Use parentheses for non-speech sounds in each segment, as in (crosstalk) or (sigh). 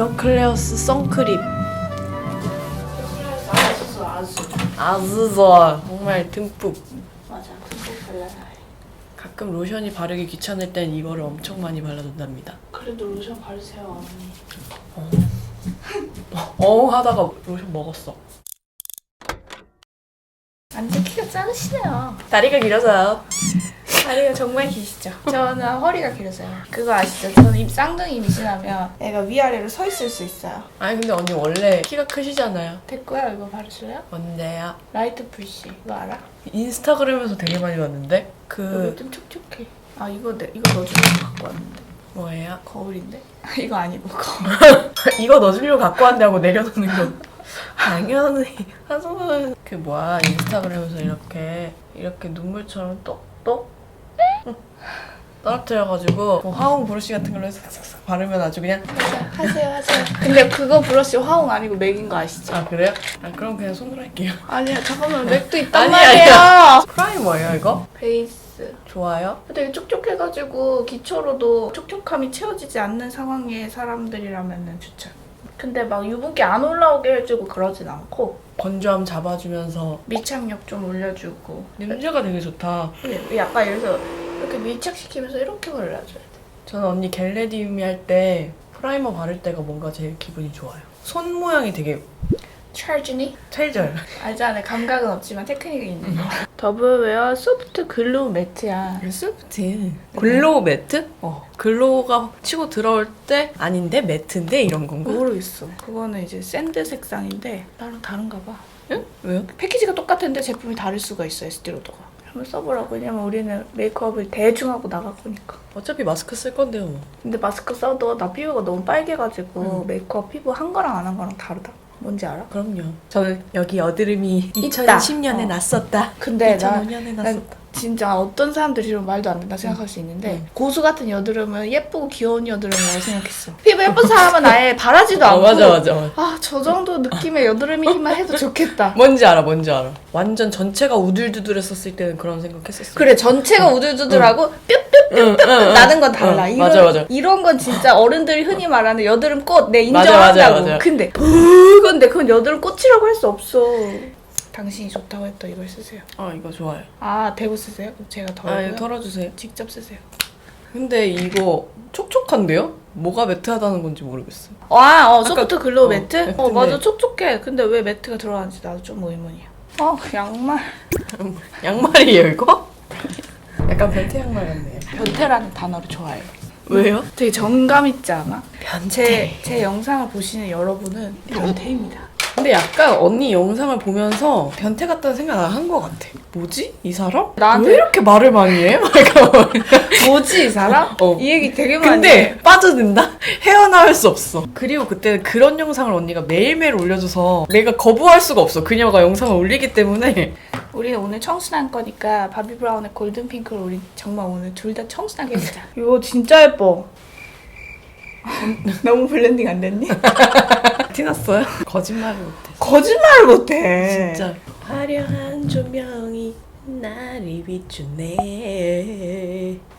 디어클레어스 선크림 아수 아수. 아주 좋아 정말 듬뿍 맞아. 발라놔. 가끔 로션이 바르기 귀찮을 땐 이거를 엄청 많이 발라준답니다 그래도 로션 바르세요 언니. 어 하다가 로션 먹었어 완전 키가 작으시네요. 다리가 길어서요 다리가 정말 기시죠. 저는 허리가 길어서요. 그거 아시죠? 저는 입 쌍둥이 미신하면 애가 위아래로 서 있을 수 있어요. 아니 근데 언니 원래 키가 크시잖아요 됐고요. 이거 바르실래요? 언제야? 라이트 풀씨. 이거 알아? 인스타그램에서 되게 많이 봤는데 이거 그 좀 촉촉해. 아 이거 내 이거 넣어주려고 갖고 왔는데 뭐예요? 거울인데? 이거 아니고 거울. (laughs) 이거 넣어주려고 갖고 왔냐고 내려놓는 거 당연히 하소은 그 뭐야 인스타그램에서 이렇게 이렇게 눈물처럼 똑똑 떨어뜨려가지고 뭐 화홍 브러쉬 같은 걸로 싹싹싹 바르면 아주 그냥 하세요 하세요. 근데 그거 브러쉬 화홍 아니고 맥인 거 아시죠? 아 그래요? 아 그럼 그냥 손으로 할게요 아니야 잠깐만 맥도 있단 아니, 말이야. 프라이머예요 이거? 베이스. 좋아요? 되게 촉촉해가지고 기초로도 촉촉함이 채워지지 않는 상황의 사람들이라면 추천. 근데 막 유분기 안 올라오게 해주고 그러진 않고 건조함 잡아주면서 밀착력 좀 올려주고 냄새가 되게 좋다 근데 약간 이래서 이렇게 밀착시키면서 이렇게 발라줘야 돼. 저는 언니 겟레디움이 할때 프라이머 바를 때가 뭔가 제일 기분이 좋아요 손 모양이 되게 찰지니? 찰져요 알잖아 감각은 없지만 테크닉은 있는 거. (laughs) 더블웨어 소프트 글로우 매트야. 소프트 글로우 매트? 어 글로우가 치고 들어올 때 아닌데 매트인데 이런 건가? 모르겠어. 그거는 이제 샌드 색상인데 나랑 다른가 봐. 응? 왜요? 패키지가 똑같은데 제품이 다를 수가 있어 에스티로더가. 한번 써보라고 왜냐면 우리는 메이크업을 대충 하고 나갈 거니까. 어차피 마스크 쓸 건데요 뭐. 근데 마스크 써도 나 피부가 너무 빨개가지고 음. 메이크업 피부 한 거랑 안 한 거랑 다르다. 뭔지 알아? 그럼요 저는 여기 여드름이 있다. 2010년에 어. 났었다 근데 나 2005년에 난 났었다 진짜 어떤 사람들이 이러면 말도 안 된다 생각할 수 있는데 음. 고수 같은 여드름은 예쁘고 귀여운 여드름이라고 생각했어. 피부 예쁜 사람은 (laughs) 아예 바라지도 않고 어, 맞아 맞아 맞아 아, 저 정도 느낌의 여드름이기만 해도 좋겠다. (laughs) 뭔지 알아 뭔지 알아 완전 전체가 우둘두둘했었을 때는 그런 생각했었어 그래, 전체가 응, 응. 나는 건 달라. 응, 이런, 맞아, 맞아. 이런 건 진짜 어른들이 흔히 말하는 여드름 꽃, 내 맞아, 인정한다고. 맞아, 맞아. 근데 그건데 그건 여드름 꽃이라고 할 수 없어. 당신이 좋다고 했던 이걸 쓰세요. 아 이거 좋아요 아, 대고 쓰세요? 제가 아 덜고요? 이거 털어주세요 직접 쓰세요. 근데 이거 촉촉한데요? 뭐가 매트하다는 건지 모르겠어요 와, 어, 소프트 글로우 어, 매트? 어, 매트인데. 맞아, 촉촉해. 근데 왜 매트가 들어가는지 나도 좀 의문이야. 어, 양말. (laughs) 양말이에요 이거? 약간 변태 양말 같네요 변태라는 단어를 좋아해요. 왜요? 되게 정감 있지 않아? 변태 제, 제 영상을 보시는 여러분은 변태입니다. 근데 약간 언니 영상을 보면서 변태 같다는 생각을 한 것 같아 뭐지? 이 사람? 나한테- 왜 이렇게 말을 많이 해? (laughs) 뭐지 이 사람? 어. 이 얘기 되게 많이 근데 해. 빠져든다? (laughs) 헤어나올 수 없어. 그리고 그때는 그런 영상을 언니가 매일매일 올려줘서 내가 거부할 수가 없어. 그녀가 영상을 올리기 때문에. 우리는 오늘 청순한 거니까 바비 브라운의 골든 핑크를 우리 정말 오늘 둘 다 청순하게 해보자. 이거 진짜 예뻐. (laughs) 너무 블렌딩 안 됐니? (laughs) 티났어요? 거짓말을 못해. 거짓말을 못해. 진짜. 화려한 조명이 나를 비추네.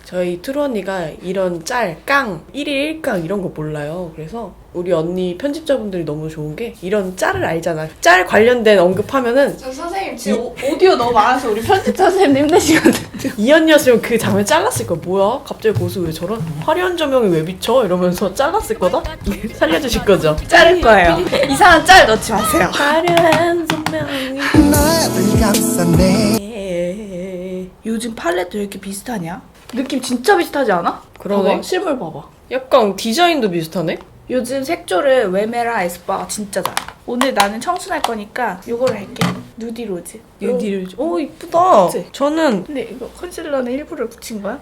저희 트루 언니가 이런 짤, 깡, 1일 1깡 이런 거 몰라요. 그래서 우리 언니 편집자분들이 너무 좋은 게 이런 짤을 알잖아. 짤 관련된 언급하면은 저 선생님 지금 오- 오디오 너무 많아서 우리 편집자 선생님 힘내시거든요. (laughs) 이 언니였으면 그 장면 잘랐을 거야. 뭐야? 갑자기 고수 왜 저런 화려한 조명이 왜 비쳐? 이러면서 잘랐을 거다? (laughs) 살려주실 거죠? 자를 거예요. (laughs) 이상한 짤 넣지 마세요. 화려한 조명이 나를 감싸네 요즘 팔레트 왜 이렇게 비슷하냐? 느낌 진짜 비슷하지 않아? 그러네. 봐봐, 실물 봐봐. 약간 디자인도 비슷하네? 요즘 색조를 웨메라 에스쁘아가 진짜 잘. 오늘 나는 청순할 거니까 요걸 할게. 누디 로즈. 유디를 오 이쁘다. 그치? 저는 근데 이거 컨실러는 일부러 붙인 거야?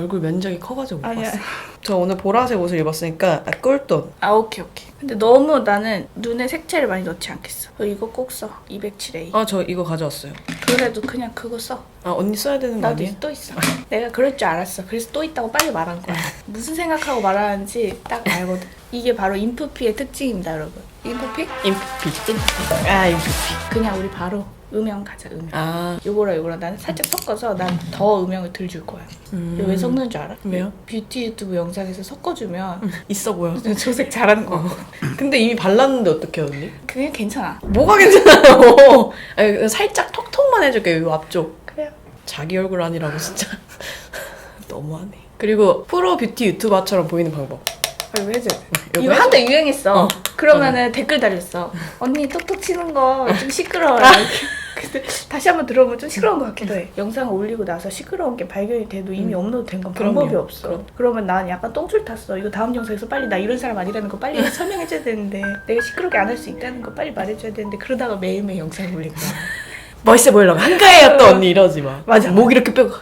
얼굴 면적이 커가지고 못 아니야. 봤어. 저 오늘 보라색 옷을 입었으니까 아, 꿀돈. 아 오케이 오케이. 근데 너무 나는 눈에 색채를 많이 넣지 않겠어. 어, 이거 꼭 써. 207A. 아 저 이거 가져왔어요. 그래도 그냥 그거 써. 아 언니 써야 되는 거 나도 아니에요? 또 있어. 내가 그럴 줄 알았어. 그래서 또 있다고 빨리 말한 거야. (laughs) 무슨 생각하고 말하는지 딱 알거든. 이게 바로 인프피의 특징입니다, 여러분. 인프피? 인프피. 아 인프피. 그냥 우리 바로 음영 가자 음영. 아, 요거랑 요거랑 나는 살짝 섞어서 난 더 음영을 덜 줄 거야. 음. 왜 섞는 줄 알아? 왜요? 뷰티 유튜브 영상에서 섞어주면 있어 보여. (laughs) 조색 잘하는 거. (laughs) 근데 이미 발랐는데 어떻게 언니? 그게 괜찮아. 뭐가 괜찮아요? (laughs) 아니, 살짝 톡톡만 해줄게요, 이 앞쪽. 그래요. 자기 얼굴 아니라고 진짜 너무하네. 그리고 프로 뷰티 유튜버처럼 보이는 방법. 아, 왜 해줘? 이거. 한때 유행했어. 어. 그러면은 댓글 달렸어. 언니 똑똑 치는 거 좀 시끄러워요. 근데 다시 한번 들어보면 좀 시끄러운 것 같기도 해. 영상을 올리고 나서 시끄러운 게 발견이 돼도 이미 업로드 된건 그럼요. 방법이 없어. 그럼. 그러면 난 약간 똥줄 탔어. 이거 다음 영상에서 빨리 나 이런 사람 아니라는 거 빨리 (laughs) 설명해줘야 되는데 내가 시끄럽게 안 할 수 있다는 거 빨리 말해줘야 되는데 그러다가 매일매일 영상을 거야. (laughs) 멋있어 보이려고 한가해요 또 언니 이러지 마. 맞아. 목 이렇게 빼고. (laughs)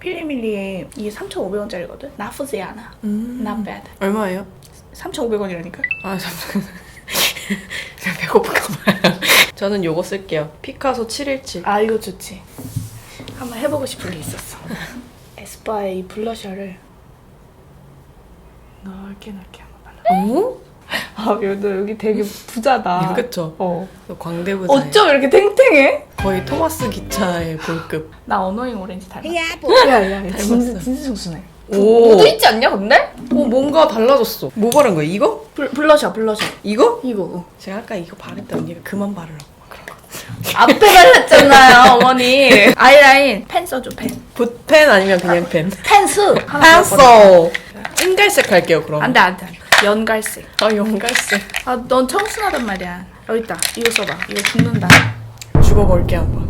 필리밀리에 이게 3,500원짜리거든? 나쁘지 않아. Not bad. 얼마예요? 3,500원이라니까? 아 잠깐. 배고플까 봐요. 저는 요거 쓸게요. 피카소 717. 아 이거 좋지. 한번 해보고 싶은 게 있었어. (laughs) 에스쁘아의 이 블러셔를 넓게 넓게 한번 발라. 오? 아, 너 여기 되게 부자다. 그쵸. 어. 광대부자. 어쩜 이렇게 탱탱해? 거의 토마스 기차의 볼급. 나 어노잉 오렌지 닮았어. 야야, 닮았어. 진짜 진짜 청순해. 오. 묻어 있지 않냐 근데? 오 뭔가 달라졌어. 뭐 바른 거야? 이거? 블, 블러셔 블러셔. 이거? 이거. 어. 제가 아까 이거 바랬더니 언니가 그만 바르라고. 막 그런 거. 앞에 발랐잖아요 어머니. (laughs) 아이라인 펜 써줘 펜. 붓펜 아니면 그냥 펜. 펜스. 하나 펜서. 찐갈색 할게요 그럼. 안돼 안돼. 연갈색. 아 연갈색. 아 넌 청순하단 말이야. 여기 있다. 이거 써봐. 이거 죽는다. 죽어볼게 한번.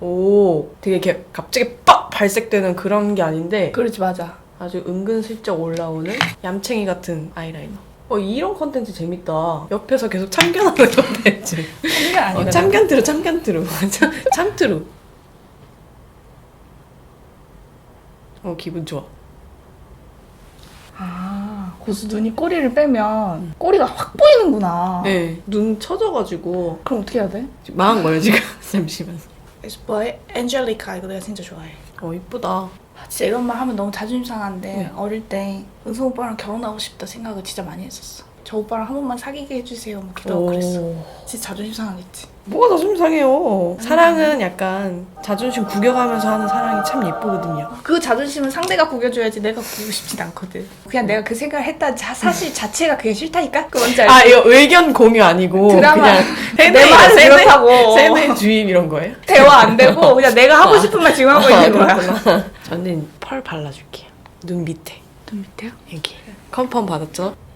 오, 되게 이렇게 갑자기 빡 발색되는 그런 게 아닌데 그렇지 맞아. 아주 은근슬쩍 올라오는 얌챙이 같은 아이라이너. 어 이런 컨텐츠 재밌다. 옆에서 계속 참견하는 컨텐츠. 참견 아니거든. 어, 참견트루 참견트루 (laughs) 참, 참트루. 어 기분 좋아. 아, 고수 눈이 꼬리를 빼면 꼬리가 확 보이는구나. 네, 눈 처져가지고 그럼 어떻게 해야 돼? 지금 망한 거예요 지금. 잠시만. 에스쁘아의 엔젤리카 이거 내가 진짜 좋아해. 어 이쁘다. 아, 진짜 이런 말 하면 너무 자존심 상한데 네. 어릴 때 은성 오빠랑 결혼하고 싶다 생각을 진짜 많이 했었어. 저 오빠랑 한 번만 사귀게 해주세요. 뭐 기도하고 그랬어. 진짜 자존심 상하겠지. 뭐가 자존심 상해요. 사랑은 약간 자존심 구겨가면서 하는 사랑이 참 예쁘거든요. 그 자존심은 상대가 구겨줘야지 내가 구기고 싶진 않거든. 그냥 내가 그 생각을 했다 자, 사실 자체가 그게 싫다니까? 그 뭔지 알지? 아 이거 의견 공유 아니고 드라마. 그냥 내 말은 그렇다고. 세뇌 주입 이런 거예요? 대화 안 되고 (laughs) 그냥 내가 하고 싶은 말 지금 하고 있는 거야. 아. (laughs) 저는 펄 발라줄게요. 눈 밑에 눈 밑에요? 여기 컨펌 받았죠?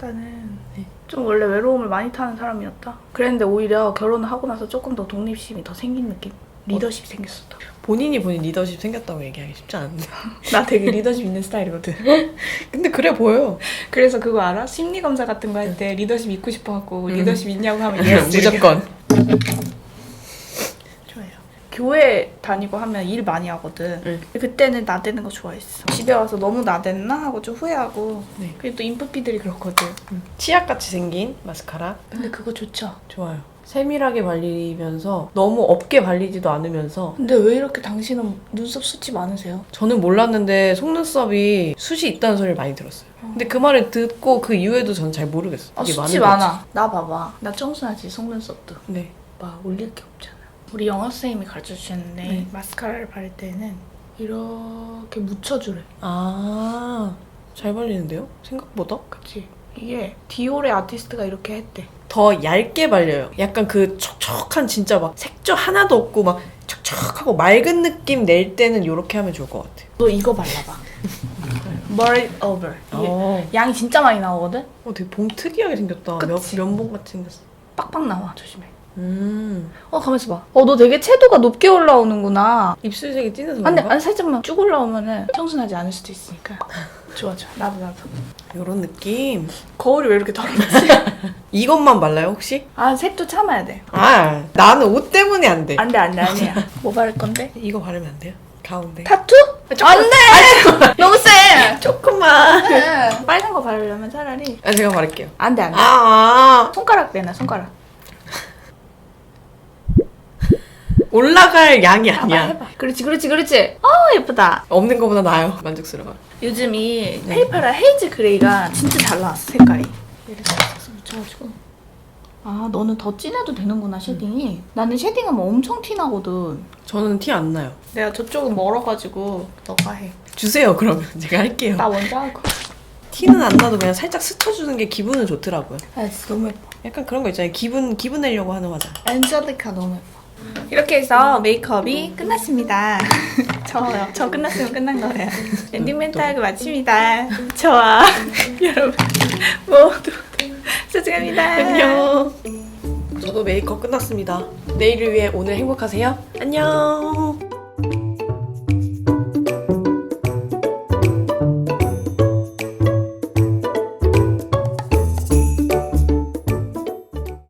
나는 좀 원래 외로움을 많이 타는 사람이었다. 그랬는데 오히려 결혼을 하고 나서 조금 더 독립심이 더 생긴 느낌? 리더십 생겼어. 더. 본인이 본인 리더십 생겼다고 얘기하기 쉽지 않은데. (laughs) 나 되게 리더십 있는 스타일이거든. (laughs) 근데 그래 보여요. 그래서 그거 알아? 심리 검사 같은 거 할 때 리더십 있고 싶어 갖고 리더십 있냐고 하면. (laughs) 무조건. 교회 다니고 하면 일 많이 하거든. 응. 그때는 나대는 거 좋아했어. 집에 와서 너무 나댔나 하고 좀 후회하고. 네. 그리고 또 인프피들이 그렇거든. 치약같이 생긴 마스카라 근데 그거 좋죠. 좋아요. 세밀하게 발리면서 너무 없게 발리지도 않으면서 근데 왜 이렇게 당신은 눈썹 숱이 많으세요? 저는 몰랐는데 속눈썹이 숱이 있다는 소리를 많이 들었어요. 근데 그 말을 듣고 그 이후에도 저는 잘 모르겠어요. 아, 이게 숱이 많은 건지. 많아. 나 봐봐. 나 청순하지, 속눈썹도. 네. 막 올릴 게 없잖아. 우리 영어 선생님이 가르쳐 주셨는데 네. 마스카라를 바를 때는 이렇게 묻혀주래. 아, 잘 발리는데요? 생각보다? 그치? 이게 디올의 아티스트가 이렇게 했대. 더 얇게 발려요. 약간 그 촉촉한 진짜 막 색조 하나도 없고 막 촉촉하고 맑은 느낌 낼 때는 이렇게 하면 좋을 것 같아요. 너 이거 발라봐. (laughs) 오버. 이게 어, 양이 진짜 많이 나오거든? 어 되게 봉 특이하게 생겼다. 면, 그치? 면봉 같이 생겼어. 빡빡 나와. 조심해. 음, 어, 가만 있어 봐. 어, 너 되게 채도가 높게 올라오는구나. 입술색이 진해서 안 돼, 그런가? 안 살짝만 쭉 올라오면은 청순하지 않을 수도 있으니까. (laughs) 좋아, 좋아. 나도, 나도. 이런 느낌. 거울이 왜 이렇게 더럽지? (laughs) 이것만 발라요 혹시? 아, 색도 참아야 돼. 아, 나는 옷 때문에 안 돼. 안 돼, 안 돼, 아니야. (laughs) 뭐 바를 건데? 이거 바르면 안 돼요? 가운데. 타투? 안 돼! 너무 세! 조금만. 네. 빨간 거 바르려면 차라리. 아, 제가 바를게요. 안 돼, 안 돼. 아, 아. 손가락 내놔, 손가락. 올라갈 양이 아니야. 해봐. 그렇지, 그렇지, 그렇지. 어, 예쁘다. 없는 거보다 나아요. 만족스러워. 요즘 이 페이파라 헤이즈 그레이가 진짜 잘 나왔어, 색깔이. 묻혀가지고. 아 너는 더 진해도 되는구나 쉐딩이. 나는 쉐딩하면 엄청 티나거든. 저는 티 안 나요. 내가 저쪽은 멀어가지고 너가 해. 주세요 그러면 (laughs) 제가 할게요. 나 먼저 하고. 티는 안 나도 그냥 살짝 스쳐주는 게 기분은 좋더라고요. 아 진짜 너무 예뻐. 약간 그런 거 있잖아요. 기분 기분 내려고 하는 화장. 엔젤리카 너무 예뻐. 이렇게 해서 메이크업이 끝났습니다. (laughs) 저요. 저 끝났으면 끝난 거예요. 엔딩 멘트하고 마칩니다. 저와 (laughs) 여러분 모두 소중합니다. 안녕. 저도 메이크업 끝났습니다. 내일을 위해 오늘 행복하세요. 안녕.